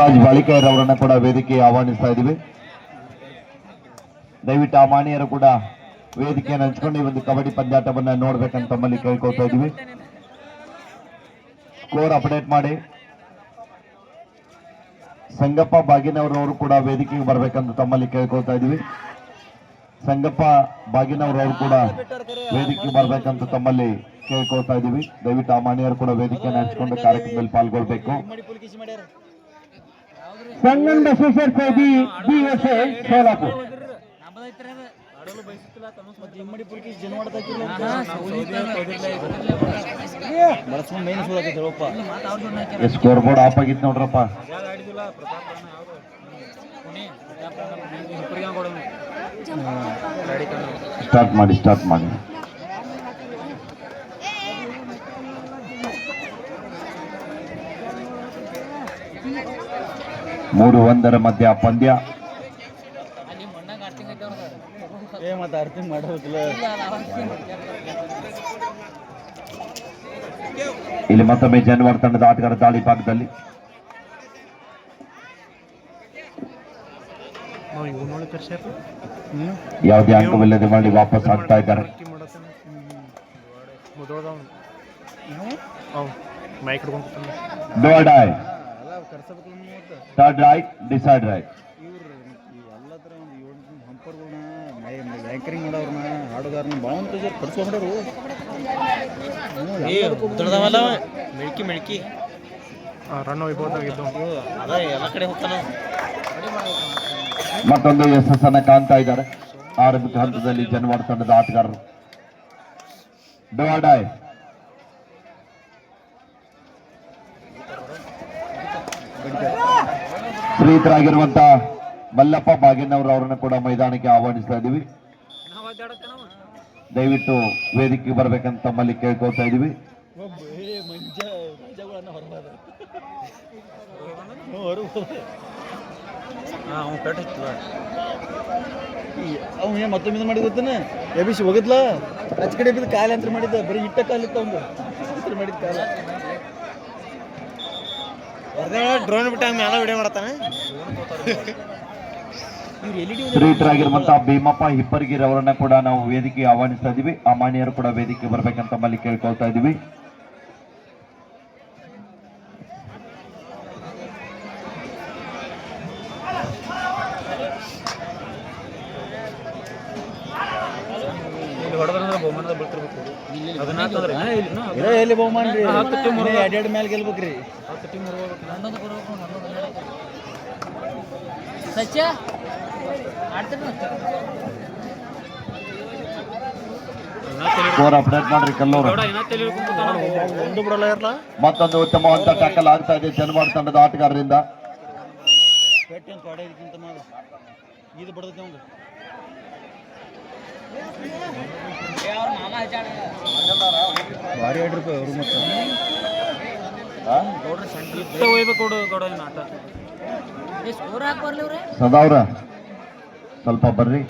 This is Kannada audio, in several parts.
ರಾಜ್ ಬಾಳಿಕೆಯರವರನ್ನ ಕೂಡ ವೇದಿಕೆ ಆಹ್ವಾನಿಸ್ತಾ ಇದ್ದೀವಿ. ದಯವಿಟ್ಟು ಆ ಮಾಣಿಯರು ಕೂಡ ವೇದಿಕೆಯನ್ನು ಹಂಚ್ಕೊಂಡು ಈ ಒಂದು ಕಬಡ್ಡಿ ಪಂದ್ಯಾಟವನ್ನ ನೋಡ್ಬೇಕಂತ ತಮ್ಮಲ್ಲಿ ಕೇಳ್ಕೊಳ್ತಾ ಇದ್ದೀವಿ. ಸ್ಕೋರ್ ಅಪ್ಡೇಟ್ ಮಾಡಿ. ಸಂಗಪ್ಪ ಬಾಗಿನವರವರು ಕೂಡ ವೇದಿಕೆಗೆ ಬರ್ಬೇಕಂತ ತಮ್ಮಲ್ಲಿ ಕೇಳ್ಕೊಳ್ತಾ ಇದೀವಿ ಸಂಗಪ್ಪ ಬಾಗಿನವರವರು ಕೂಡ ವೇದಿಕೆಗೆ ಬರ್ಬೇಕಂತ ತಮ್ಮಲ್ಲಿ ಕೇಳ್ಕೊಳ್ತಾ ಇದೀವಿ ದಯವಿಟ್ಟು ಆ ಮಾಣಿಯರು ಕೂಡ ವೇದಿಕೆಯನ್ನು ಹಂಚ್ಕೊಂಡು ಕಾರ್ಯಕ್ರಮದಲ್ಲಿ ಪಾಲ್ಗೊಳ್ಬೇಕು. Sangam Basaveshwar Saidi B S A Solapur. Score board off ಆಗಿತ್ತು ನೋಡ್ರಪ್ಪ. ಸ್ಟಾರ್ಟ್ ಮಾಡಿ ಸ್ಟಾರ್ಟ್ ಮಾಡಿ. ಮೂರು ಒಂದರ ಮಧ್ಯ ಪಂದ್ಯ. ಇಲ್ಲಿ ಮತ್ತೊಮ್ಮೆ ಜಾನುವಾರು ತಂಡದ ಆಟಗಾರ ದಾಳಿ ಭಾಗದಲ್ಲಿ. ಯಾವುದೇ ಅಂಕವಿಲ್ಲದೆ ಮಾಡಿ ವಾಪಸ್ ಆಗ್ತಾ ಇದ್ದಾರೆ. ಮೈಕ್ ಥರ್ಡ್ ರೈಟ್ ಡಿಸೈಡ್ ರೈಟ್ ಮತ್ತೊಂದು ಎಸ್ ಎಸ್ ಮಿಳ್ಕಿ ಮಿಳ್ಕಿ. ರನ್ ವೈಭವದಾಗಿದ್ದು ಅದ ಎಲ್ಲ ಕಡೆ ಹೋಗ್ತಾನ ಮತ್ತೊಂದು ಯಶಸ್ಸನ್ನ ಕಾಣ್ತಾ ಇದ್ದಾರೆ. ಆರಂಭಿಕ ಹಂತದಲ್ಲಿ ಜಾನುವಾರು ತಂಡದ ಆಟಗಾರರು. ಡೋ ಬಲ್ಲಪ್ಪ ಮಲ್ಲಪ್ಪ ಬಾಗಿನವರು ಅವರನ್ನು ಕೂಡ ಮೈದಾನಕ್ಕೆ ಆಹ್ವಾನಿಸ್ತಾ ಇದ್ದೀವಿ ದಯವಿಟ್ಟು ವೇದಿಕೆ ಬರ್ಬೇಕಂತ ತಮ್ಮಲ್ಲಿ ಕೇಳ್ಕೊಳ್ತಾ ಇದ್ದೀವಿ ಮಂಜ ಏನ್ ಮತ್ತೊಮ್ಮೆ ಇದು ಮಾಡಿ ಗೊತ್ತಾನೆ? ಎಬಿಸಿ ಹೋಗಿದ್ಲ? ಅಚ್ಚ ಕಡೆ ಬಿದ್ದು ಕಾಲ ಅಂತ ಮಾಡಿದ್ದ, ಬರೀ ಇಟ್ಟ ಕಾಲಿತ್ತ ಅವನು ಮಾಡಿದ ಕಾಲ. ಡ್ರೋನ್ ವಿಡಿಯೋ ಮಾಡ್ತಾನೆ. ಭೀಮಪ್ಪ, ಹಿಪ್ಪರ್ಗಿರ್ ಅವರನ್ನ ಕೂಡ ನಾವು ವೇದಿಕೆ ಆಹ್ವಾನಿಸ್ತಾ ಇದ್ದೀವಿ ಆ ಕೂಡ ವೇದಿಕೆ ಬರ್ಬೇಕಂತ ಮಲ್ಲಿ ಕೇಳ್ಕೊಳ್ತಾ ಇದ್ದೀವಿ ಎಲ್ಲಿ ಬಹುಮಾನ ರೀ? ಎರಡೆರಡು ಮೇಲೆ ಗೆಲ್ಬೇಕ್ರಿ. ಹತ್ತು ಟೀಮ್ ಸಚ್ಚ ಆಡ್ತಾನೆ ಸ್ಕೋರ್ ಅಪ್ಡೇಟ್ ಮಾಡ್ರಿ ಕಲ್ಲೂರು ಒಂದು ಬಿಡಲ್ಲ ಇರಲ್ಲ ಮತ್ತೊಂದು ಉತ್ತಮವಂತ ಟ್ಯಾಕಲ್ ಆಗ್ತಾ ಇದೆ ಜನವಾಡ ತಂಡದ ಆಟಗಾರರಿಂದ. ಇದು ಭಾರಿ ಆಡ್ರಪ್ಪ ಅವರು ಮತ್ತೆ. ಸದಾವ್ರ ಸ್ವಲ್ಪ ಬರ್ರಿ.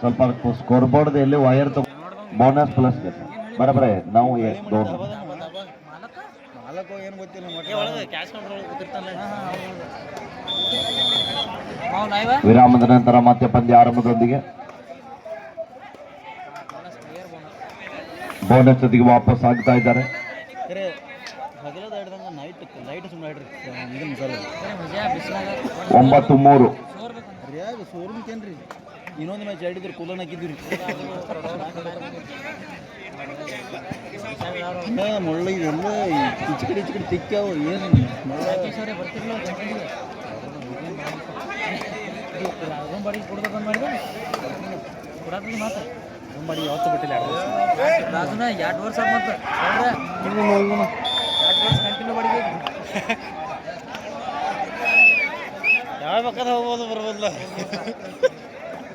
ಸ್ವಲ್ಪ ಸ್ಕೋರ್ ಬೋರ್ಡ್ ಎಲ್ಲಿ ವೈರ್ ಬೋನಸ್ ಪ್ಲಸ್ ಬರಬರೇ ನಾವು ಎ- ದೋನ್ ಏನು ಗೊತ್ತಿಲ್ಲ ವಿರಾಮದ ನಂತರ ಮತ್ತೆ ಪಂದ್ಯ ಆರಂಭದೊಂದಿಗೆ ಬೋನಸ್ ಜೊತೆಗೆ ವಾಪಸ್ ಆಗ್ತಾ ಇದ್ದಾರೆ ಒಂಬತ್ತು ಮೂರು ಇನ್ನೊಂದು ಮ್ಯಾಚ್ ಆಡಿದ್ರು ಕೂಲನ್ ಮುಳ್ಳ ಇವೆಲ್ಲ ಈಚೆ ಕಡೆ ಕಡೆ ಏನು ಮುಳ್ಳ ಸರಿ ಬರ್ತಿರ್ಲಿಲ್ಲ ಗಂಟಲಿಗೆ ಅದೊಂದು ಬಾಡಿ ಕೊಡ್ಬೇಕಂತ ಎರಡು ವರ್ಷ ಎರಡು ವರ್ಷ ಕಂಟಿನ್ಯೂ ಯಾವ ಬೇಕಾದ್ರೆ ಹೋಗ್ಬೋದು ಬರ್ಬೋದಲ್ಲ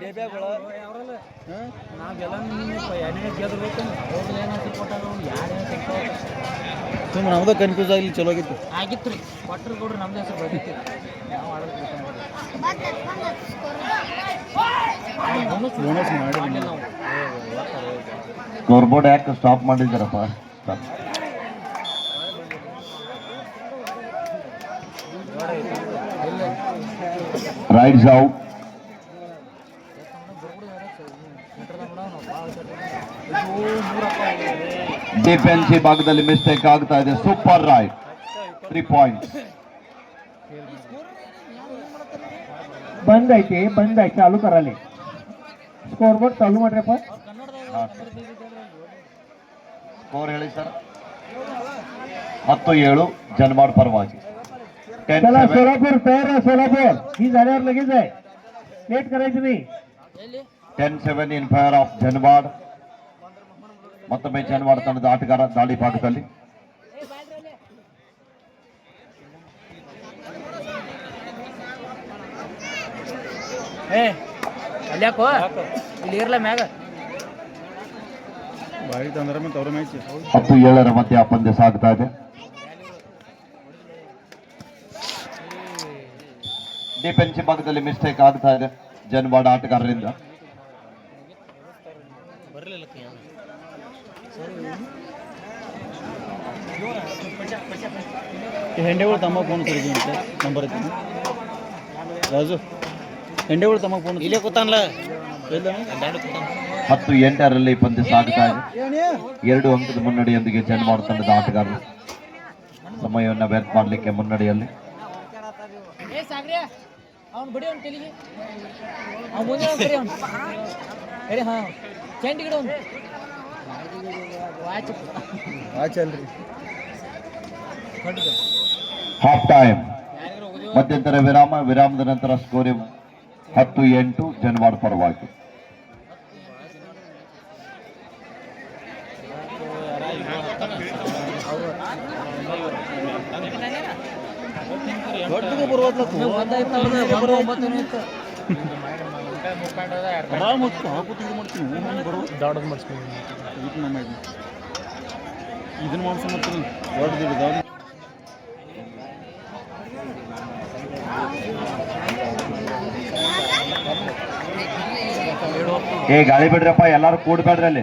ಡೇಬ್ಯಾಗಳು ನಾವೆಲ್ಲ ಎರಡನೇ ಗೆದ್ಬೇಕು ಅವ್ರು ಏನಾದ್ರು ಕೊಟ್ಟಾಗ ಅವ್ರು ಯಾರು ಸುಮ್ಮನೆ ನಮ್ದು ಕನ್ಫ್ಯೂಸ್ ಆಗಲಿ ಚಲೋ ಆಗಿತ್ತು. ಆಗಿತ್ತು ರೀ ಕೊಟ್ಟರು ಕೊಡ್ರಿ ನಮ್ದು ಹೆಸರು ಬರ್ದಿತ್ತು ನಾವು ಆಡೋದು ಬೋನಸ್ ಮಾಡಿ ಸ್ಕೋರ್ ಬೋರ್ಡ್ ಯಾಕೆ ಸ್ಟಾಪ್ ಮಾಡಿದ್ದೀರಪ್ಪ? rides out. ಡಿಫೆನ್ಸಿ ಭಾಗದಲ್ಲಿ ಮಿಸ್ಟೇಕ್ ಆಗ್ತಾ ಇದೆ. ಸೂಪರ್ ರೈಟ್ ತ್ರೀ ಪಾಯಿಂಟ್ ಬಂದ್ ಐತಿ ಬಂದ್ ಐತಿ ಚಾಲು ಕರಲಿ ಸ್ಕೋರ್ ಬೋರ್ಡ್ ಚಾಲು ಮಾಡ್ರಪ್ಪ ಸ್ಕೋರ್ ಹೇಳಿ ಸರ್. ಹತ್ತು ಏಳು ಜನಮಾಡ್ ಪರವಾಗಿ चला सोलापूर तयार आहे सोलापूर ही झाल्यावर लगेच आहे लेट करायचं नाही ten seven in fire of Janwad ಮತ್ತೊಮ್ಮೆ ಜನ್ವಾಡ್ ತಂಡದ ಆಟಗಾರ ದಾಳಿ ಭಾಗದಲ್ಲಿ ಏ ಅಲ್ಯಾಕೋ ಇಲ್ಲಿ ಇರ್ಲ ಮ್ಯಾಗ ಭಾರಿ ತಂದ್ರೆ ಮತ್ತೆ ಅವ್ರ ಮ್ಯಾಚ್ ಹತ್ತು ಏಳರ ಮಧ್ಯೆ ಆ ಪಂದ್ಯ ಸಾಗ್ತಾ ಇದೆ ಡಿಫೆನ್ಸಿವ್ ಭಾಗದಲ್ಲಿ ಮಿಸ್ಟೇಕ್ ಆಗ್ತಾ ಇದೆ. ಜನವಾಡ ಆಟಗಾರರಿಂದ. ಹೆಂಡೆಗಳು ತಮ್ಮ ಫೋನ್ ಕರೀತೀನಿ ಸರ್ ನಂಬರ್ ರಾಜು ಹೆಂಡೆಗಳು ತಮ್ಮ ಫೋನ್ ಇಲ್ಲೇ ಕೂತಾನಲ್ಲ ಇಲ್ಲ ಹತ್ತು ಎಂಟರಲ್ಲಿ ಪಂದ್ಯ ಸಾಗ್ತಾ ಇದೆ. ಎರಡು ಅಂಕದ ಮುನ್ನಡೆಯೊಂದಿಗೆ ಜನವಾಡ ತಂಡದ ಆಟಗಾರರು ಸಮಯವನ್ನು ವ್ಯರ್ಥ ಮಾಡಲಿಕ್ಕೆ ಮುನ್ನಡೆಯಲ್ಲಿ. ಏ ಸಾಗ್ರೆ ಅವ್ನು ಬಡಿ ಅವ್ನು ತೆಲಿಗೆ ಅವ್ನು ಮುಂದೆ ಅವ್ನು ಕರಿ ಅವ್ನು ಕರಿ ಹಾಂ ಚೆಂಡಿ ಗಿಡ ಅವ್ನು ವಾಚ್ ಆಚೆ ಅಲ್ರಿ ಹೊಟ್ಟಿಗೆ ಹಾಫ್ ಟೈಮ್ ಮಧ್ಯಂತರ ವಿರಾಮ ವಿರಾಮದ ನಂತರ ಸ್ಕೋರಿಂಗ್ ಹತ್ತು ಎಂಟು ಜನ್ವಾಡ್ ಪರವಾಗಿ ದೊಡ್ಡದು ಬರ್ಬೋದ್ಲತ್ತು ಇದು ಮಾಡ್ತೀನಿ ಬರೋ. ದಾಡೋದು ಮಾಡಿಸ್ಕೊಂಡು ಇದನ್ನ ಮಾಡಿ ಇದನ್ನ ಮಾಡ್ಸೋ ಮಾಡ್ತೀನಿ. ದೊಡ್ಡದು ಇದು ದೊಡ್ಡ ಏ ಗಾಳಿ ಬಿಡ್ರಪ್ಪ ಎಲ್ಲಾರು ಕೂಡ್ಬೇಡ್ರಿ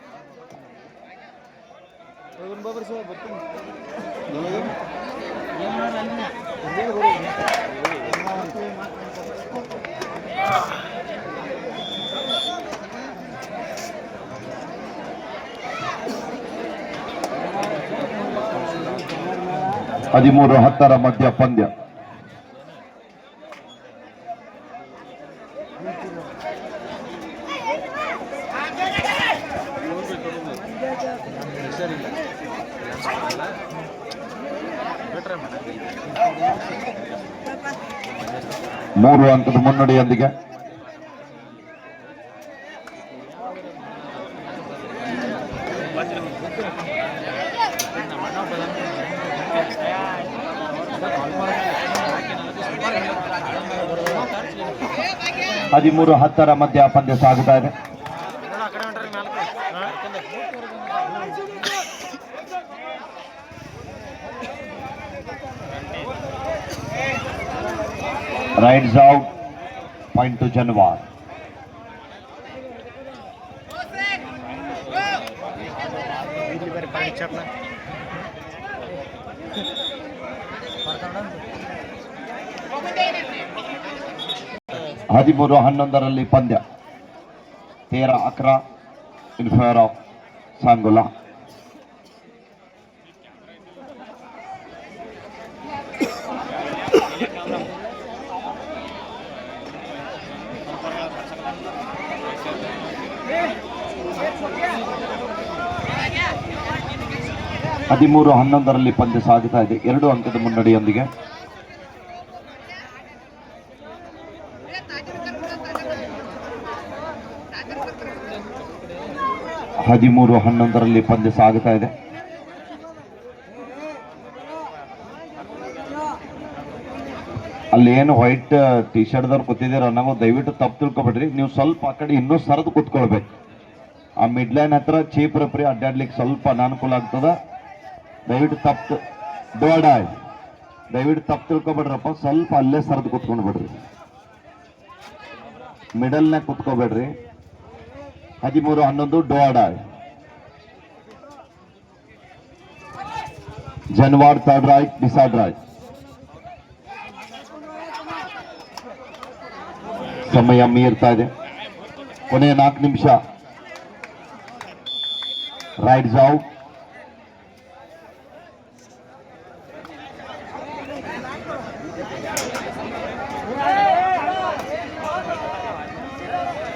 ಬಾಬರ್ ಸರ್ ಬರ್ತೀನಿ ಹದಿಮೂರು ಹತ್ತರ ಮಧ್ಯ ಪಂದ್ಯ ಮೂರು ಅಂಕದ ಮುನ್ನಡೆಯೊಂದಿಗೆ. ಹದಿಮೂರು ಹತ್ತರ ಮಧ್ಯ ಪಂದ್ಯ ಸಾಗುತ್ತಾ ಇದೆ. rides out point to Janwar. ಹದಿಮೂರು ಹನ್ನೊಂದರಲ್ಲಿ ಪಂದ್ಯ ತೇರ ಅಕ್ರ ಇನ್ ಫೇವರ್ ಆಫ್ ಸಾಂಗುಲಾ ಹದಿಮೂರು, ಹನ್ನೊಂದರಲ್ಲಿ ಪಂದ್ಯ ಸಾಗುತ್ತಾ ಇದೆ. ಎರಡು ಅಂಕದ ಮುನ್ನಡೆಯೊಂದಿಗೆ. ಹದಿಮೂರು, ಹನ್ನೊಂದರಲ್ಲಿ ಪಂದ್ಯ ಸಾಗುತ್ತಾ ಇದೆ. ಅಲ್ಲಿ ಏನು ವೈಟ್ ಟಿ ಶರ್ಟ್ದವ್ರು ಕೂತಿದ್ದೀರ ನಾವು ದಯವಿಟ್ಟು ತಪ್ಪು ತಿಳ್ಕೊಬೇಡ್ರಿ. ನೀವು ಸ್ವಲ್ಪ ಆ ಕಡೆ ಇನ್ನೂ ಸರದು ಕೂತ್ಕೊಳ್ಬೇಕು. ಆ ಮಿಡ್ ಲೈನ್ ಹತ್ರ ಚೀಪ್ ರೆಫ್ರಿ ಅಡ್ಡಾಡ್ಲಿಕ್ಕೆ ಸ್ವಲ್ಪ ಅನಾನುಕೂಲ ಆಗ್ತದ. ದಯವಿಟ್ಟು ತಪ್ಪು ಡೋಡಾಯ್ ದಯವಿಟ್ಟು ತಪ್ಪು ತಿಳ್ಕೊಬೇಡ್ರಪ್ಪ. ಸ್ವಲ್ಪ ಅಲ್ಲೇ ಸರದು ಕುತ್ಕೊಂಡು ಬಿಡ್ರಿ. ಮಿಡಲ್ನಾಗ ಕುತ್ಕೋಬೇಡ್ರಿ. ಹದಿಮೂರು, ಹನ್ನೊಂದು, ಡೋಡ ಜನವಾರ್ ಥರ್ಡ್ ರೈಟ್ ಡಿಸೈಡ್ ರೈಟ್. ಸಮಯ ಮೀರ್ತಾ ಇದೆ. ಕೊನೆಯ ನಾಲ್ಕು ನಿಮಿಷ. ರೈಟ್ಸ್ ಔಟ್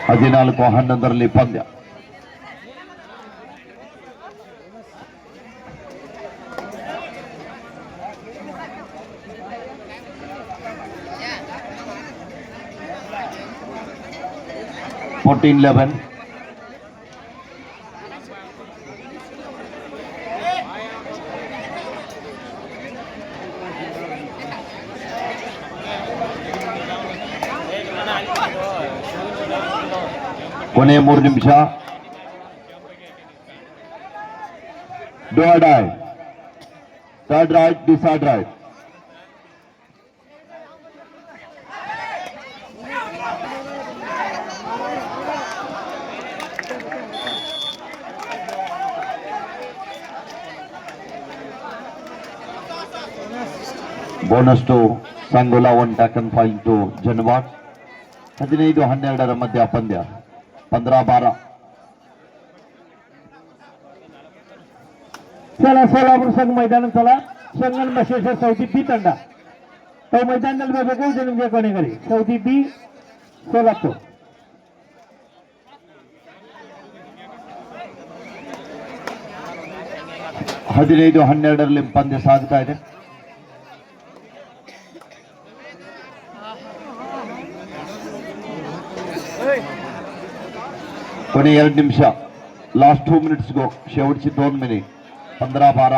ಹದಿನಾಲ್ಕು ಹನ್ನೊಂದರಲ್ಲಿ ಪಂದ್ಯ. ಫೋರ್ಟೀನ್ ಲೆವೆನ್ ಕೊನೆಯ ಮೂರು ನಿಮಿಷ. ಡೋಡಾಯ್ third raid decide raid bonus to Sangola one ಟ್ಯಾಕನ್ fail to ಜನವಾಟ್ ಹದಿನೈದು, ಹನ್ನೆರಡರ ಮಧ್ಯ ಪಂದ್ಯ. पंद्रह बारह चला सोलापुर संघ मैदान चला. संगण बसेश्वर चौथी बी तंडा. तो मैदान बेगू जन्मजे कोणेकरी चौथी बी सोलापुर ಹದಿನೈದು हनर पंद साधता है Hey! ಕೊನೆ ಎರಡು ನಿಮಿಷ. ಲಾಸ್ಟ್ ಟೂ ಮಿನಿಟ್ಸ್ಗೋ ಶೇವಟ್ಸಿ ದೋನ್ ಮಿನಿ ಪಂದ್ರ ಬಾರ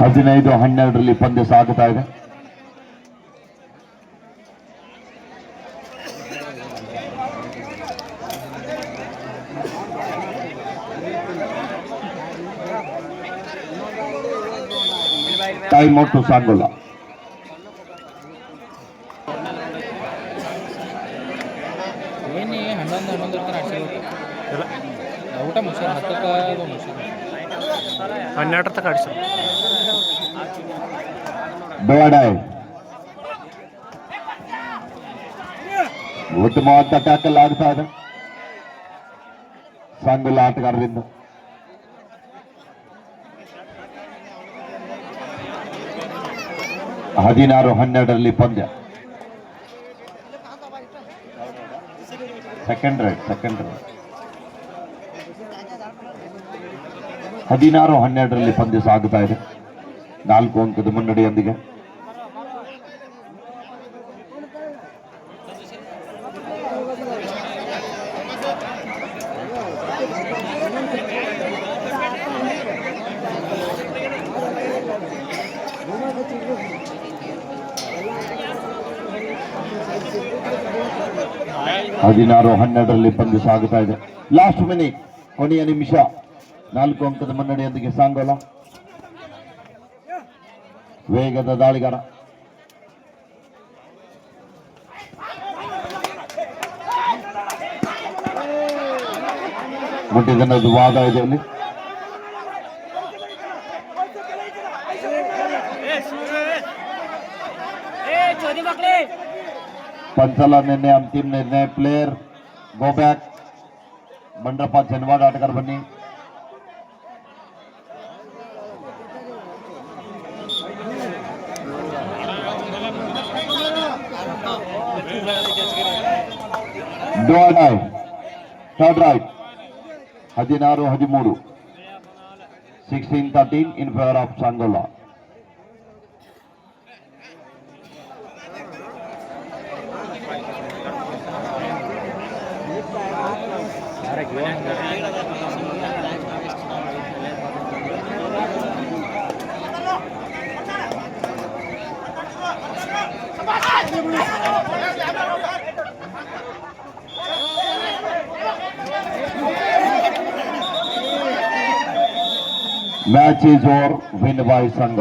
ಹದಿನೈದು, ಹನ್ನೆರಡರಲ್ಲಿ ಪಂದ್ಯ ಸಾಗುತ್ತಾ ಇದೆ. Time out ಸಾಗೋಲ್ಲ. ಬೇಡಾಯ್ ಉತ್ತಮವಾದ ಟ್ಯಾಕಲ್ ಆಗ್ತಾ ಇದೆ ಸಂಗುಲ್ ಆಟಗಾರರಿಂದ ಹದಿನಾರು ಹನ್ನೆರಡರಲ್ಲಿ ಪಂದ್ಯ. ಸೆಕೆಂಡ್ ರೈಟ್ ಸೆಕೆಂಡ್ ರೈಟ್ ಹದಿನಾರು, ಹನ್ನೆರಡರಲ್ಲಿ ಪಂದ್ಯ ಸಾಗುತ್ತಾ ಇದೆ. ನಾಲ್ಕು ಅಂಕದ ಮುನ್ನಡೆಯೊಂದಿಗೆ. ಹದಿನಾರು, ಹನ್ನೆರಡರಲ್ಲಿ ಪಂದ್ಯ ಸಾಗುತ್ತಾ ಇದೆ. ಲಾಸ್ಟ್ ಮಿನಿಟ್ ಕೊನೆಯ ನಿಮಿಷ. नाकु अंक मुनड़े सांगोल वेगद दाड़गर मुटद वादी पंचल निर्णय टीम निर्णय प्लेयर गो बैक मंडप चनवाड़ आटगार बनी ಬನ್ನಿ ಥರ್ಡ್ ರೈಟ್ ಹದಿನಾರು ಹದಿಮೂರು sixteen thirteen in favour of Sangola Match is over, win by Sangha.